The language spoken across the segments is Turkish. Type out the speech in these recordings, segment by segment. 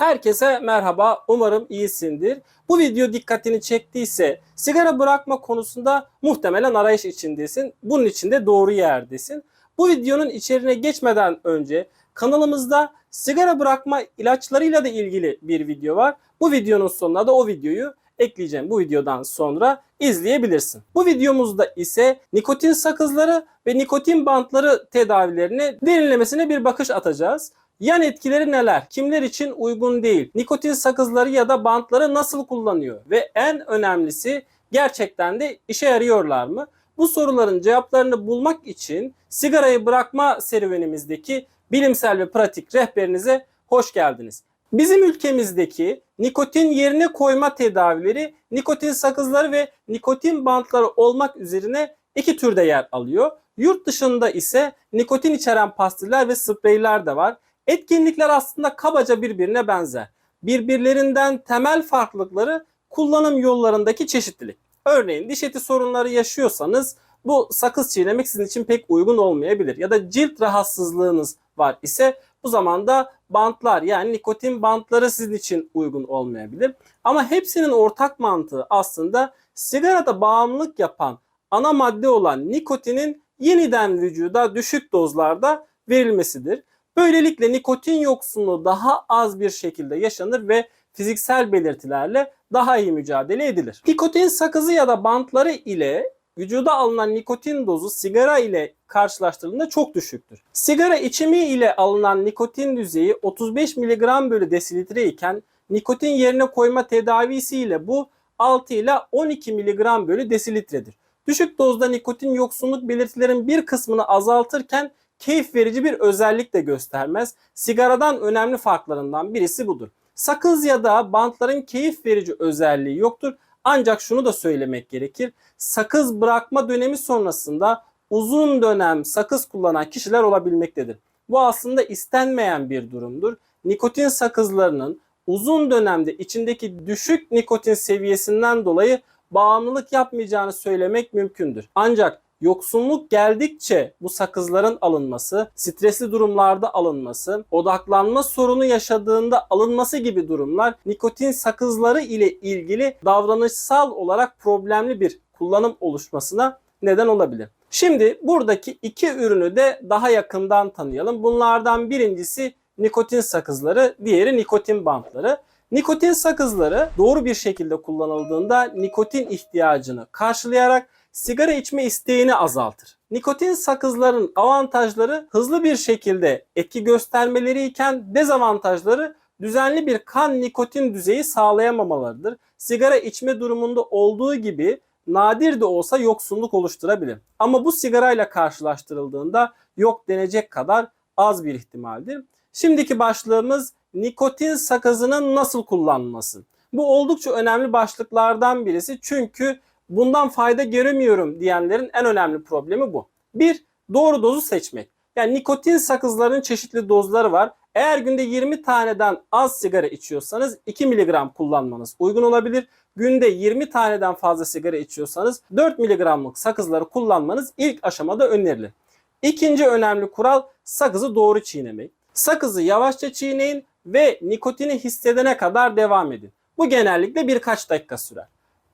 Herkese merhaba. Umarım iyisindir. Bu video dikkatini çektiyse sigara bırakma konusunda muhtemelen arayış içindesin. Bunun için de doğru yerdesin. Bu videonun içeriğine geçmeden önce kanalımızda sigara bırakma ilaçlarıyla da ilgili bir video var. Bu videonun sonuna da o videoyu ekleyeceğim. Bu videodan sonra izleyebilirsin. Bu videomuzda ise nikotin sakızları ve nikotin bantları tedavilerine derinlemesine bir bakış atacağız. Yan etkileri neler? Kimler için uygun değil? Nikotin sakızları ya da bantları nasıl kullanıyor? Ve en önemlisi gerçekten de işe yarıyorlar mı? Bu soruların cevaplarını bulmak için sigarayı bırakma serüvenimizdeki bilimsel ve pratik rehberinize hoş geldiniz. Bizim ülkemizdeki nikotin yerine koyma tedavileri nikotin sakızları ve nikotin bantları olmak üzerine iki türde yer alıyor. Yurt dışında ise nikotin içeren pastiller ve spreyler de var. Etkinlikler aslında kabaca birbirine benzer. Birbirlerinden temel farklılıkları kullanım yollarındaki çeşitlilik. Örneğin diş eti sorunları yaşıyorsanız bu sakız çiğnemek sizin için pek uygun olmayabilir. Ya da cilt rahatsızlığınız var ise bu zaman da bantlar yani nikotin bantları sizin için uygun olmayabilir. Ama hepsinin ortak mantığı aslında sigarada bağımlılık yapan ana madde olan nikotinin yeniden vücuda düşük dozlarda verilmesidir. Böylelikle nikotin yoksunluğu daha az bir şekilde yaşanır ve fiziksel belirtilerle daha iyi mücadele edilir. Nikotin sakızı ya da bantları ile vücuda alınan nikotin dozu sigara ile karşılaştırıldığında çok düşüktür. Sigara içimi ile alınan nikotin düzeyi 35 mg bölü desilitre iken nikotin yerine koyma tedavisi ile bu 6 ile 12 mg bölü desilitredir. Düşük dozda nikotin yoksunluk belirtilerin bir kısmını azaltırken keyif verici bir özellik de göstermez. Sigaradan önemli farklarından birisi budur. Sakız ya da bantların keyif verici özelliği yoktur. Ancak şunu da söylemek gerekir. Sakız bırakma dönemi sonrasında uzun dönem sakız kullanan kişiler olabilmektedir. Bu aslında istenmeyen bir durumdur. Nikotin sakızlarının uzun dönemde içindeki düşük nikotin seviyesinden dolayı bağımlılık yapmayacağını söylemek mümkündür. Ancak yoksunluk geldikçe bu sakızların alınması, stresli durumlarda alınması, odaklanma sorunu yaşadığında alınması gibi durumlar nikotin sakızları ile ilgili davranışsal olarak problemli bir kullanım oluşmasına neden olabilir. Şimdi buradaki iki ürünü de daha yakından tanıyalım. Bunlardan birincisi nikotin sakızları, diğeri nikotin bantları. Nikotin sakızları doğru bir şekilde kullanıldığında nikotin ihtiyacını karşılayarak sigara içme isteğini azaltır. Nikotin sakızların avantajları hızlı bir şekilde etki göstermeleri iken dezavantajları düzenli bir kan nikotin düzeyi sağlayamamalarıdır. Sigara içme durumunda olduğu gibi nadir de olsa yoksunluk oluşturabilir. Ama bu sigarayla karşılaştırıldığında yok denecek kadar az bir ihtimaldir. Şimdiki başlığımız nikotin sakızının nasıl kullanılması. Bu oldukça önemli başlıklardan birisi çünkü bundan fayda göremiyorum diyenlerin en önemli problemi bu. Bir, doğru dozu seçmek. Yani nikotin sakızlarının çeşitli dozları var. Eğer günde 20 taneden az sigara içiyorsanız 2 mg kullanmanız uygun olabilir. Günde 20 taneden fazla sigara içiyorsanız 4 mg'lık sakızları kullanmanız ilk aşamada önerilir. İkinci önemli kural sakızı doğru çiğnemek. Sakızı yavaşça çiğneyin ve nikotini hissedene kadar devam edin. Bu genellikle birkaç dakika sürer.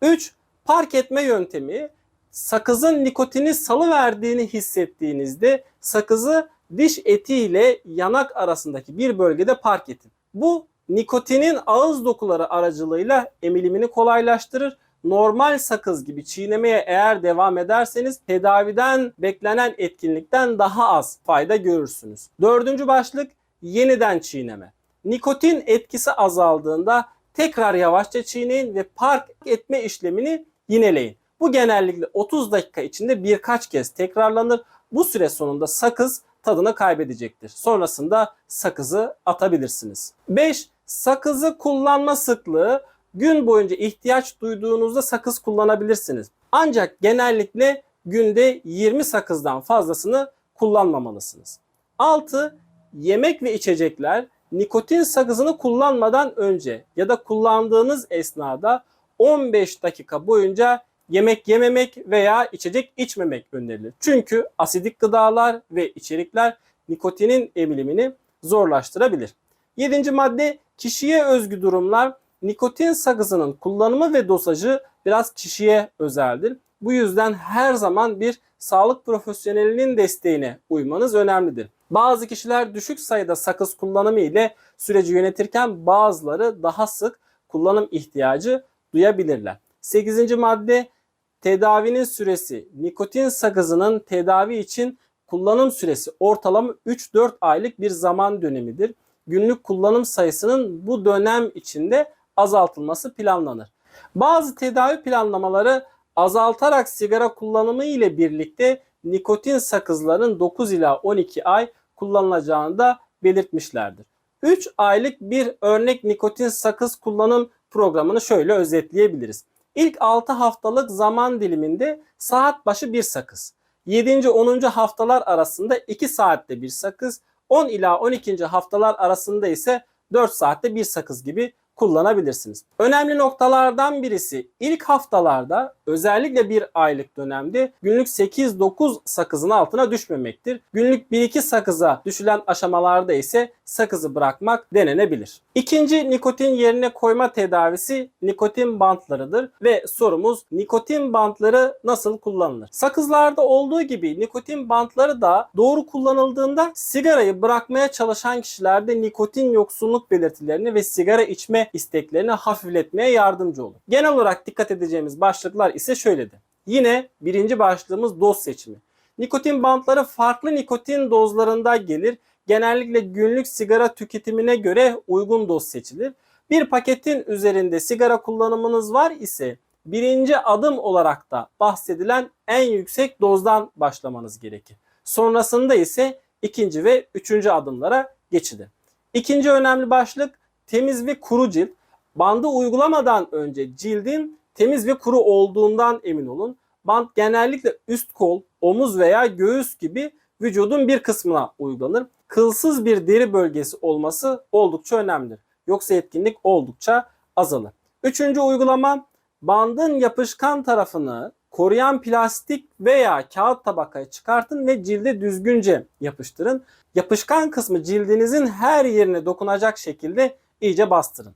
3. Park etme yöntemi sakızın nikotini salıverdiğini hissettiğinizde sakızı diş eti ile yanak arasındaki bir bölgede park edin. Bu nikotinin ağız dokuları aracılığıyla emilimini kolaylaştırır. Normal sakız gibi çiğnemeye eğer devam ederseniz tedaviden beklenen etkinlikten daha az fayda görürsünüz. Dördüncü başlık yeniden çiğneme. Nikotin etkisi azaldığında tekrar yavaşça çiğneyin ve park etme işlemini yineleyin. Bu genellikle 30 dakika içinde birkaç kez tekrarlanır. Bu süre sonunda sakız tadını kaybedecektir. Sonrasında sakızı atabilirsiniz. 5. Sakızı kullanma sıklığı gün boyunca ihtiyaç duyduğunuzda sakız kullanabilirsiniz. Ancak genellikle günde 20 sakızdan fazlasını kullanmamalısınız. 6. Yemek ve içecekler nikotin sakızını kullanmadan önce ya da kullandığınız esnada 15 dakika boyunca yemek yememek veya içecek içmemek önerilir. Çünkü asidik gıdalar ve içerikler nikotinin emilimini zorlaştırabilir. Yedinci madde kişiye özgü durumlar. Nikotin sakızının kullanımı ve dosajı biraz kişiye özeldir. Bu yüzden her zaman bir sağlık profesyonelinin desteğine uymanız önemlidir. Bazı kişiler düşük sayıda sakız kullanımı ile süreci yönetirken bazıları daha sık kullanım ihtiyacı duyabilirler. 8. madde tedavinin süresi. Nikotin sakızının tedavi için kullanım süresi ortalama 3-4 aylık bir zaman dönemidir. Günlük kullanım sayısının bu dönem içinde azaltılması planlanır. Bazı tedavi planlamaları azaltarak sigara kullanımı ile birlikte nikotin sakızların 9 ila 12 ay kullanılacağını da belirtmişlerdir. 3 aylık bir örnek nikotin sakız kullanım programını şöyle özetleyebiliriz. İlk 6 haftalık zaman diliminde saat başı bir sakız. 7. 10. haftalar arasında 2 saatte bir sakız, 10 ila 12. haftalar arasında ise 4 saatte bir sakız gibi kullanabilirsiniz. Önemli noktalardan birisi ilk haftalarda özellikle bir aylık dönemde günlük 8-9 sakızın altına düşmemektir. Günlük 1-2 sakıza düşülen aşamalarda ise sakızı bırakmak denenebilir. İkinci nikotin yerine koyma tedavisi nikotin bantlarıdır ve sorumuz nikotin bantları nasıl kullanılır? Sakızlarda olduğu gibi nikotin bantları da doğru kullanıldığında sigarayı bırakmaya çalışan kişilerde nikotin yoksunluk belirtilerini ve sigara içme isteklerini hafifletmeye yardımcı olur. Genel olarak dikkat edeceğimiz başlıklar ise şöyledir. Yine birinci başlığımız doz seçimi. Nikotin bantları farklı nikotin dozlarında gelir. Genellikle günlük sigara tüketimine göre uygun doz seçilir. Bir paketin üzerinde sigara kullanımınız var ise birinci adım olarak da bahsedilen en yüksek dozdan başlamanız gerekir. Sonrasında ise ikinci ve üçüncü adımlara geçilir. İkinci önemli başlık temiz ve kuru cilt. Bandı uygulamadan önce cildin temiz ve kuru olduğundan emin olun. Bant genellikle üst kol, omuz veya göğüs gibi vücudun bir kısmına uygulanır. Kılsız bir deri bölgesi olması oldukça önemlidir. Yoksa etkinlik oldukça azalır. Üçüncü uygulama bandın yapışkan tarafını koruyan plastik veya kağıt tabakayı çıkartın ve cilde düzgünce yapıştırın. Yapışkan kısmı cildinizin her yerine dokunacak şekilde iyice bastırın.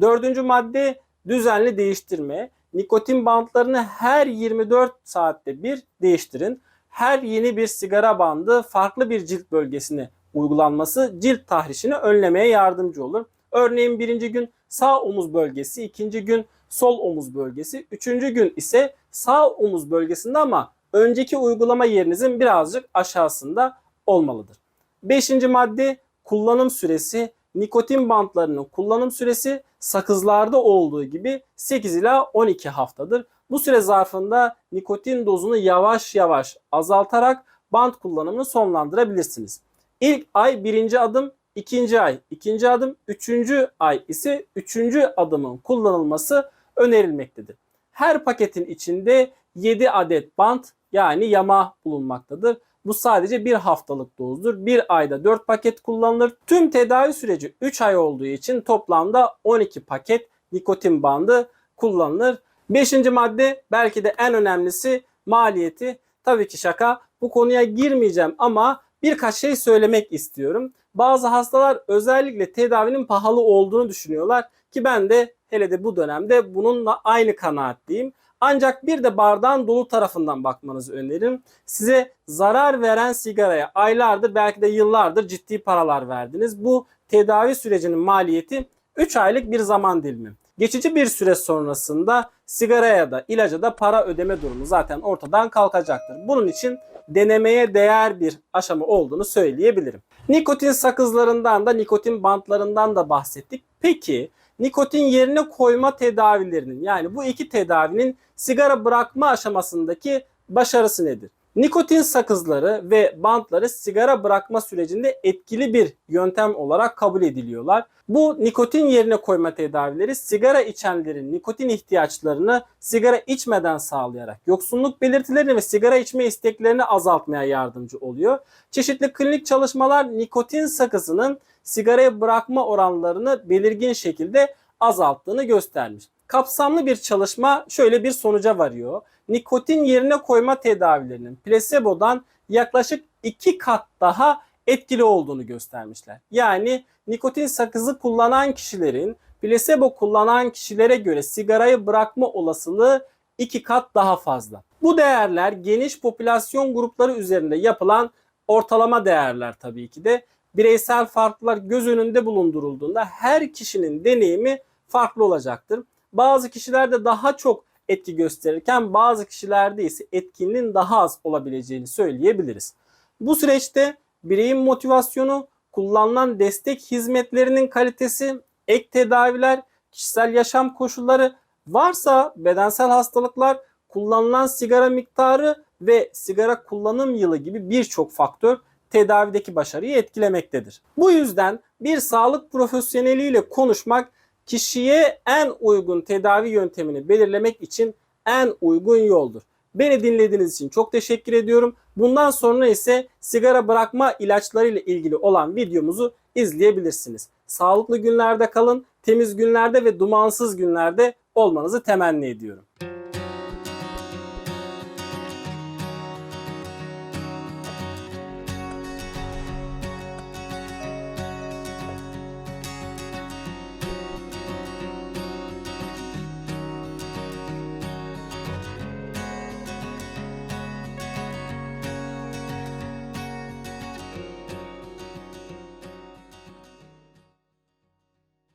Dördüncü madde düzenli değiştirme. Nikotin bantlarını her 24 saatte bir değiştirin. Her yeni bir sigara bandı farklı bir cilt bölgesine uygulanması cilt tahrişini önlemeye yardımcı olur. Örneğin birinci gün sağ omuz bölgesi, ikinci gün sol omuz bölgesi, üçüncü gün ise sağ omuz bölgesinde ama önceki uygulama yerinizin birazcık aşağısında olmalıdır. Beşinci madde kullanım süresi. Nikotin bantlarının kullanım süresi sakızlarda olduğu gibi 8 ila 12 haftadır. Bu süre zarfında nikotin dozunu yavaş yavaş azaltarak bant kullanımını sonlandırabilirsiniz. İlk ay birinci adım, ikinci ay ikinci adım, üçüncü ay ise üçüncü adımın kullanılması önerilmektedir. Her paketin içinde 7 adet bant yani yama bulunmaktadır. Bu sadece bir haftalık dozdur. Bir ayda 4 paket kullanılır. Tüm tedavi süreci 3 ay olduğu için toplamda 12 paket nikotin bandı kullanılır. Beşinci madde belki de en önemlisi maliyeti. Tabii ki şaka. Bu konuya girmeyeceğim ama birkaç şey söylemek istiyorum. Bazı hastalar özellikle tedavinin pahalı olduğunu düşünüyorlar ki ben de hele de bu dönemde bununla aynı kanaatteyim. Ancak bir de bardağın dolu tarafından bakmanızı öneririm. Size zarar veren sigaraya aylardır belki de yıllardır ciddi paralar verdiniz. Bu tedavi sürecinin maliyeti 3 aylık bir zaman dilimi. Geçici bir süre sonrasında sigaraya da ilaca da para ödeme durumu zaten ortadan kalkacaktır. Bunun için denemeye değer bir aşama olduğunu söyleyebilirim. Nikotin sakızlarından da nikotin bantlarından da bahsettik. Peki nikotin yerine koyma tedavilerinin yani bu iki tedavinin sigara bırakma aşamasındaki başarısı nedir? Nikotin sakızları ve bantları sigara bırakma sürecinde etkili bir yöntem olarak kabul ediliyorlar. Bu nikotin yerine koyma tedavileri sigara içenlerin nikotin ihtiyaçlarını sigara içmeden sağlayarak yoksunluk belirtilerini ve sigara içme isteklerini azaltmaya yardımcı oluyor. Çeşitli klinik çalışmalar nikotin sakızının sigarayı bırakma oranlarını belirgin şekilde azalttığını göstermiş. Kapsamlı bir çalışma şöyle bir sonuca varıyor. Nikotin yerine koyma tedavilerinin plasebodan yaklaşık 2 kat daha etkili olduğunu göstermişler. Yani nikotin sakızı kullanan kişilerin plasebo kullanan kişilere göre sigarayı bırakma olasılığı iki kat daha fazla. Bu değerler geniş popülasyon grupları üzerinde yapılan ortalama değerler tabii ki de. Bireysel farklar göz önünde bulundurulduğunda her kişinin deneyimi farklı olacaktır. Bazı kişilerde daha çok etki gösterirken bazı kişilerde ise etkinliğin daha az olabileceğini söyleyebiliriz. Bu süreçte bireyin motivasyonu, kullanılan destek hizmetlerinin kalitesi, ek tedaviler, kişisel yaşam koşulları, varsa bedensel hastalıklar, kullanılan sigara miktarı ve sigara kullanım yılı gibi birçok faktör tedavideki başarıyı etkilemektedir. Bu yüzden bir sağlık profesyoneliyle konuşmak kişiye en uygun tedavi yöntemini belirlemek için en uygun yoldur. Beni dinlediğiniz için çok teşekkür ediyorum. Bundan sonra ise sigara bırakma ilaçları ile ilgili olan videomuzu izleyebilirsiniz. Sağlıklı günlerde kalın, temiz günlerde ve dumansız günlerde olmanızı temenni ediyorum.